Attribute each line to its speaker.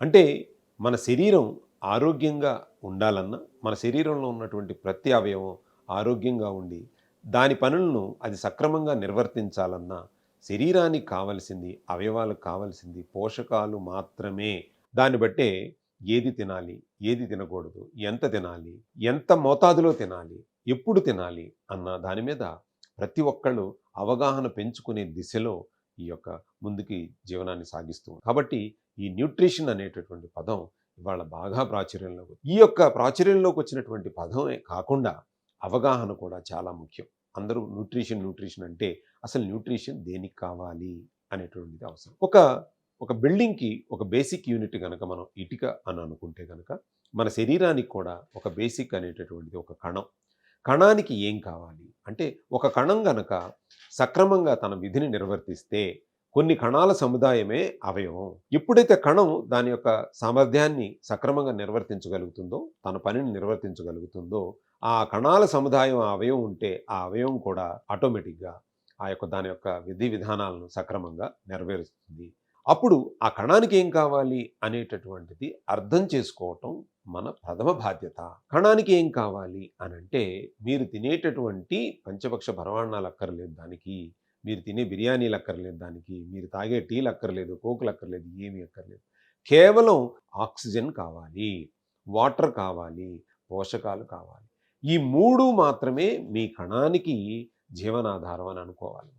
Speaker 1: అంటే మన శరీరం ఆరోగ్యంగా ఉండాలన్నా మన శరీరంలో ఉన్నటువంటి ప్రతి అవయవం ఆరోగ్యంగా ఉండి దాని పనులను అది సక్రమంగా నిర్వర్తించాలన్నా శరీరానికి కావలసింది అవయవాలకు కావలసింది పోషకాలు మాత్రమే. దాన్ని బట్టే ఏది తినాలి ఏది తినకూడదు ఎంత తినాలి ఎంత మోతాదులో తినాలి ఎప్పుడు తినాలి అన్న దాని మీద ప్రతి ఒక్కళ్ళు అవగాహన పెంచుకునే దిశలో ఈ యొక్క ముందుకి జీవనాన్ని సాగిస్తూ కాబట్టి ఈ న్యూట్రిషన్ అనేటటువంటి పదం ఇవాళ బాగా ప్రాచుర్యంలోకి ఈ యొక్క ప్రాచుర్యంలోకి వచ్చినటువంటి పదమే కాకుండా అవగాహన కూడా చాలా ముఖ్యం. అందరూ న్యూట్రిషన్ న్యూట్రిషన్ అంటే అసలు న్యూట్రిషన్ దేనికి కావాలి అనేటువంటిది అవసరం. ఒక ఒక బిల్డింగ్కి ఒక బేసిక్ యూనిట్ కనుక మనం ఇటుక అని అనుకుంటే కనుక మన శరీరానికి కూడా ఒక బేసిక్ అనేటటువంటిది ఒక కణం. కణానికి ఏం కావాలి? అంటే ఒక కణం గనక సక్రమంగా తన విధిని నిర్వర్తిస్తే కొన్ని కణాల సముదాయమే అవయవం. ఎప్పుడైతే కణం దాని యొక్క సామర్థ్యాన్ని సక్రమంగా నిర్వర్తించగలుగుతుందో తన పనిని నిర్వర్తించగలుగుతుందో ఆ కణాల సముదాయం అవయవం ఉంటే ఆ అవయవం కూడా ఆటోమేటిక్గా ఆ యొక్క దాని యొక్క విధి విధానాలను సక్రమంగా నెరవేరుస్తుంది. అప్పుడు ఆ కణానికి ఏం కావాలి అనేటటువంటిది అర్థం చేసుకోవటం మన ప్రథమ బాధ్యత. కణానికి ఏం కావాలి అని అంటే మీరు తినేటటువంటి పంచపక్ష పరమాణాలు అక్కర్లేదు దానికి మీరు తినే బిర్యానీలు అక్కర్లేదు దానికి మీరు తాగే టీలు అక్కర్లేదు కోకులు అక్కర్లేదు ఏమీ అక్కర్లేదు. కేవలం ఆక్సిజన్ కావాలి వాటర్ కావాలి పోషకాలు కావాలి. ఈ మూడు మాత్రమే మీ కణానికి జీవనాధారం అని అనుకోవాలి.